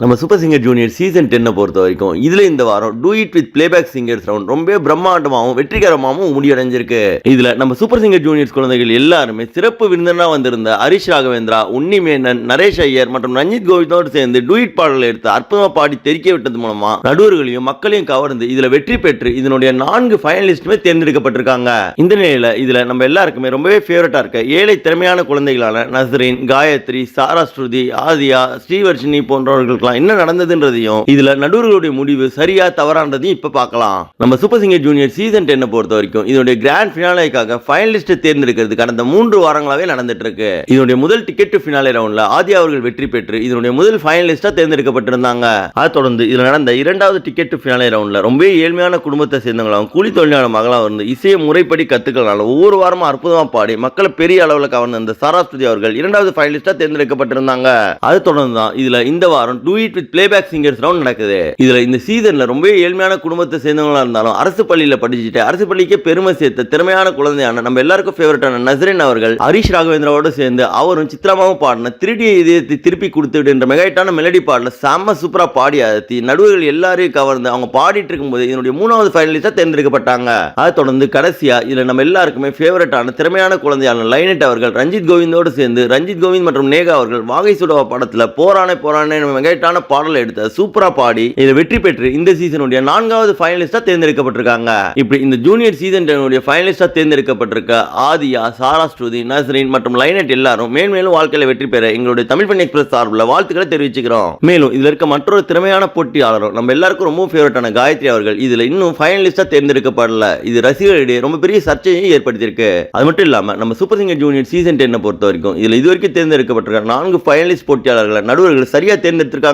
நம்ம super singer junior season டென்னை பொறுத்த வரைக்கும் இதில் இந்த வாரம் do it with playback singers round ரொம்ப பிரம்மாண்டமாகவும் வெற்றிகரமாகவும் முடிவடைஞ்சிருக்கு இதில் நம்ம சூப்பர் சிங்கர் ஜூனியர்ஸ் குழந்தைகள் எல்லாருமே சிறப்பு விருந்தினராக வந்திருந்த ஹரிஷ் ராகவேந்திரா உன்னி மேனன் நரேஷ் ஐயர் மற்றும் ரஞ்சித் கோவிந்தோடு சேர்ந்து டூயிட் பாடலை எடுத்து அற்புதமாக பாடி தெரிக்க விட்டது மூலமாக நடுவர்களையும் மக்களையும் கவர்ந்து இதில் வெற்றி பெற்று இதனுடைய நான்கு ஃபைனலிஸ்ட்டுமே தேர்ந்தெடுக்கப்பட்டிருக்காங்க. இந்த நிலையில் இதில் நம்ம எல்லாருக்குமே ரொம்பவே ஃபேவரட்டாக இருக்க ஏழை திறமையான குழந்தைகளான நசரின் காயத்ரி சாரா ஸ்ருதி ஆதியா ஸ்ரீவர்ஷினி போன்றவர்கள் போன்றவர்களுக்கெல்லாம் என்ன நடந்ததுன்றதையும் இதுல நடுவர்களுடைய முடிவு சரியா தவறானதையும் இப்ப பார்க்கலாம். நம்ம சூப்பர் சிங்கர் ஜூனியர் சீசன் டென்னை பொறுத்த வரைக்கும் இதனுடைய கிராண்ட் ஃபினாலேக்காக ஃபைனலிஸ்ட் தேர்ந்தெடுக்கிறது கடந்த மூன்று வாரங்களாவே நடந்துட்டு இருக்கு இதனுடைய முதல் டிக்கெட் ஃபினாலே ரவுண்ட்ல ஆதி அவர்கள் வெற்றி பெற்று இதனுடைய முதல் ஃபைனலிஸ்டா தேர்ந்தெடுக்கப்பட்டிருந்தாங்க. அதை தொடர்ந்து இதுல நடந்த இரண்டாவது டிக்கெட் ஃபினாலே ரவுண்ட்ல ரொம்ப ஏழ்மையான குடும்பத்தை சேர்ந்தவங்களாகவும் கூலி தொழிலாளர் மகளாக இருந்து இசையை முறைப்படி கத்துக்கிறனால ஒவ்வொரு வாரமும் அற்புதமா பாடி மக்களை பெரிய அளவில் கவர்ந்த இந்த சாராஸ்துதி அவர்கள் இரண்டாவது ஃபைனலிஸ்டா தேர்ந்தெடுக்கப்பட்டிருந்தாங்க. அது தொடர்ந்து தான் இதுல இந்த வாரம் do it with playback singers round நடக்குது. இதுல இந்த சீசன்ல ரொம்ப ஏழ்மையான குடும்பத்தை சேர்ந்தவங்களா இருந்தாலும் அரசு பள்ளியில படிச்சுட்டு அரசு பள்ளிக்கே பெருமை சேர்த்த திறமையான குழந்தையான நம்ம எல்லாருக்கும் ஃபேவரட்டான நசரின் அவர்கள் ஹரிஷ் ராகவேந்திராவோட சேர்ந்து அவரும் சித்ராமாவும் பாடின திருடிய இதயத்தை திருப்பி கொடுத்துட்டு என்ற மெகாயிட்டான மெலடி பாடல செம்ம சூப்பரா பாடி அழுத்தி நடுவர்கள் எல்லாரையும் கவர்ந்து அவங்க பாடிட்டு இருக்கும்போது இதனுடைய மூணாவது ஃபைனலிஸ்டா தேர்ந்தெடுக்கப்பட்டாங்க. அதை தொடர்ந்து கடைசியா இதுல நம்ம எல்லாருக்குமே ஃபேவரட்டான திறமையான குழந்தையான லைனட் அவர்கள் ரஞ்சித் கோவிந்தோடு சேர்ந்து ரஞ்சித் கோவிந்த் மற்றும் நேகா அவர்கள் வாகை சுடவா படத்துல போரானே போரானே மெகைட்டான பாடலை எடுத்த சூப்பரா பாடி இதில் வெற்றி பெற்று இந்த சீசனுடைய நான்காவது ஃபைனலிஸ்டா தேர்ந்தெடுக்கப்பட்டிருக்காங்க. இப்படி இந்த ஜூனியர் சீசன் டென்னுடைய ஃபைனலிஸ்டா தேர்ந்தெடுக்கப்பட்டிருக்க ஆதியா சாரா ஸ்ருதி நஸ்ரீன் மற்றும் லைனட் எல்லாரும் மேன்மேலும் வாழ்க்கையில வெற்றி பெற எங்களுடைய தமிழ் பண்ணி எக்ஸ்பிரஸ் சார்பில் வாழ்த்துக்களை தெரிவிச்சுக்கிறோம். மேலும் இதுல இருக்க மற்றொரு திறமையான போட்டியாளரும் நம்ம எல்லாருக்கும் ரொம்ப ஃபேவரட்டான காயத்ரி அவர்கள் இதுல இன்னும் ஃபைனலிஸ்டா தேர்ந்தெடுக்கப்படல. இது ரசிகர்களிடையே ரொம்ப பெரிய சர்ச்சையை ஏற்படுத்தியிருக்கு. அது மட்டும் இல்லாம நம்ம சூப்பர் சிங்கர் ஜூனியர் சீசன் டென்னை பொறுத்த வரைக்கும் இதுல இதுவரைக்கும் தேர்ந்தெடுக்கப்பட்டிருக்க நான்கு ஃபைனலிஸ்ட் போட்டியாளர்களை நடுவர்கள் சரியா தேர்ந்தெடுத்திருக்காங்க